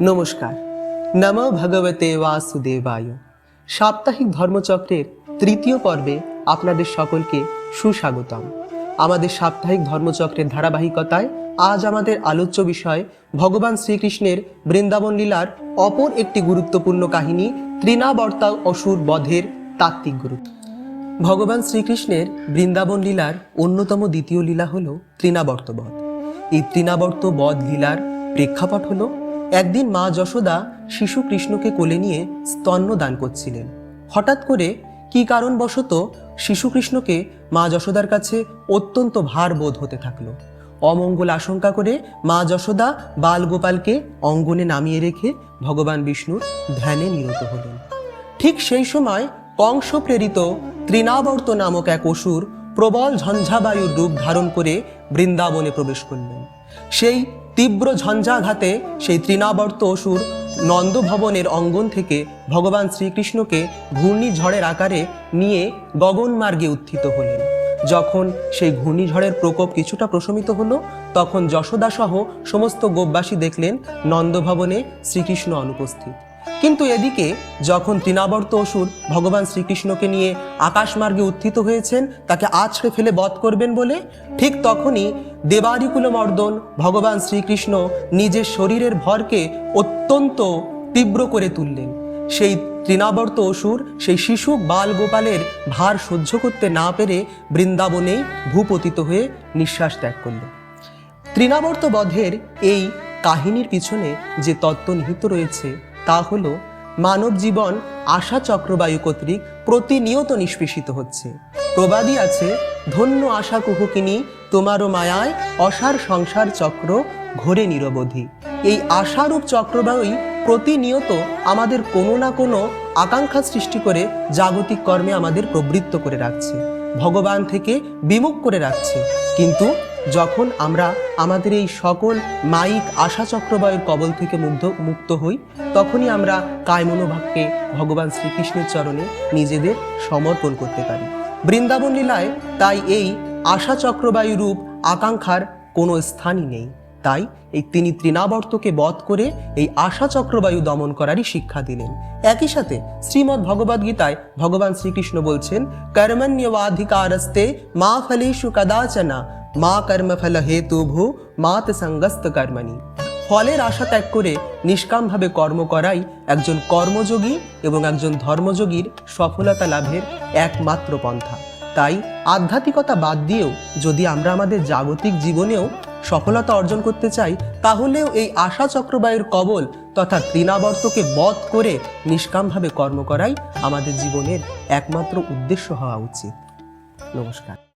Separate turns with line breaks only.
নমস্কার। নম ভগবতে বাসুদেবায়। সাপ্তাহিক ধর্মচক্রের তৃতীয় পর্বে আপনাদের সকলকে সুস্বাগতম। আমাদের সাপ্তাহিক ধর্মচক্রের ধারাবাহিকতায় আজ আমাদের আলোচ্য বিষয় ভগবান শ্রীকৃষ্ণের বৃন্দাবন লীলার অপর একটি গুরুত্বপূর্ণ কাহিনী, তৃণাবর্তা অসুর বধের তাত্ত্বিক গুরুত্ব। ভগবান শ্রীকৃষ্ণের বৃন্দাবন লীলার অন্যতম দ্বিতীয় লীলা হল তৃণাবর্ত বধ এই তৃণাবর্ত বধ লীলার প্রেক্ষাপট হল একদিন মা যশোদা শিশু কৃষ্ণকে কোলে নিয়ে স্তন্য দান করছিলেন। হঠাৎ করে কি কারণবশত শিশু কৃষ্ণকে মা যশোদার কাছে অত্যন্ত ভার বোধ হতে থাকল। অমঙ্গল আশঙ্কা করে মা যশোদা বালগোপালকে অঙ্গনে নামিয়ে রেখে ভগবান বিষ্ণুর ধ্যানে নিরত হলেন। ঠিক সেই সময় কংস প্রেরিত তৃণাবর্ত নামক এক অসুর প্রবল ঝঞ্ঝাবায়ুর রূপ ধারণ করে বৃন্দাবনে প্রবেশ করলেন। সেই তীব্র ঝঞ্ঝাঘাতে সেই তৃণাবর্ত অসুর নন্দভবনের অঙ্গন থেকে ভগবান শ্রীকৃষ্ণকে ঘূর্ণিঝড়ের আকারে নিয়ে গগনমার্গে উত্থিত হলেন। যখন সেই ঘূর্ণিঝড়ের প্রকোপ কিছুটা প্রশমিত হল, তখন যশোদাসহ সমস্ত গোপবাসী দেখলেন নন্দভবনে শ্রীকৃষ্ণ অনুপস্থিত। কিন্তু এদিকে যখন তৃণাবর্ত অসুর ভগবান শ্রীকৃষ্ণকে নিয়ে আকাশমার্গে উত্থিত হয়েছেন, তাকে আছড়ে ফেলে বধ করবেন বলে, ঠিক তখনই দেবারিকুল মর্দন ভগবান শ্রীকৃষ্ণ নিজের শরীরের ভরকে অত্যন্ত তীব্র করে তুললেন। সেই তৃণাবর্ত অসুর, সেই শিশু বাল গোপালের ভার সহ্য করতে না পেরে বৃন্দাবনেই ভূপতিত হয়ে নিঃশ্বাস ত্যাগ করল তৃণাবর্ত বধের এই কাহিনীর পিছনে যে তত্ত্ব নিহিত রয়েছে তা হল, মানব জীবন আশা চক্রবায়ু কর্তৃক প্রতিনিয়ত নিষ্পেষিত হচ্ছে। প্রবাদী আছে, ধন্য আশা কুহুকিনী, তোমারও মায়ায় অসার সংসার চক্র ঘোরে নিরবধি। এই আশারূপ চক্রবায়ুই প্রতিনিয়ত আমাদের কোনো না কোনো আকাঙ্ক্ষা সৃষ্টি করে জাগতিক কর্মে আমাদের প্রবৃত্ত করে রাখছে। ভগবান থেকে বিমুখ করে রাখছে। কিন্তু যখন আমরা আমাদের এই সকল মাইক আশা চক্রবায়ুর কবল থেকে মুগ্ধ, মুক্ত হই, তখনই আমরা কায়মনোভাবকে ভগবান শ্রীকৃষ্ণের চরণে নিজেদের সমর্পণ করতে পারি। বৃন্দাবন লীলায় তাই এই আশা চক্রবায়ু রূপ আকাঙ্ক্ষার কোনো স্থানই নেই। তাই এই তিনি তৃণাবর্তকে বধ করে এই আশা চক্রবায়ু দমন করারই শিক্ষা দিলেন। একই সাথে শ্রীমদ্ ভগবদ গীতায় ভগবান শ্রীকৃষ্ণ বলছেন কর্মণ্যবাধিকারস্তে মা ফলেষু কদাচনা, মা কর্মফল হেতু ভূ মাত সঙ্গস্ত কর্মণি। ফলের আশা ত্যাগ করে নিষ্কামভাবে কর্ম করাই একজন কর্মযোগী এবং একজন ধর্মযোগীর সফলতা লাভের একমাত্র পন্থা। তাই আধ্যাত্মিকতা বাদ দিয়েও যদি আমরা আমাদের জাগতিক জীবনেও সফলতা অর্জন করতে চাই, তাহলেও এই আশা চক্রবায়ুর কবল তথা তৃণাবর্তকে বধ করে নিষ্কামভাবে কর্ম করাই আমাদের জীবনের একমাত্র উদ্দেশ্য হওয়া উচিত। নমস্কার।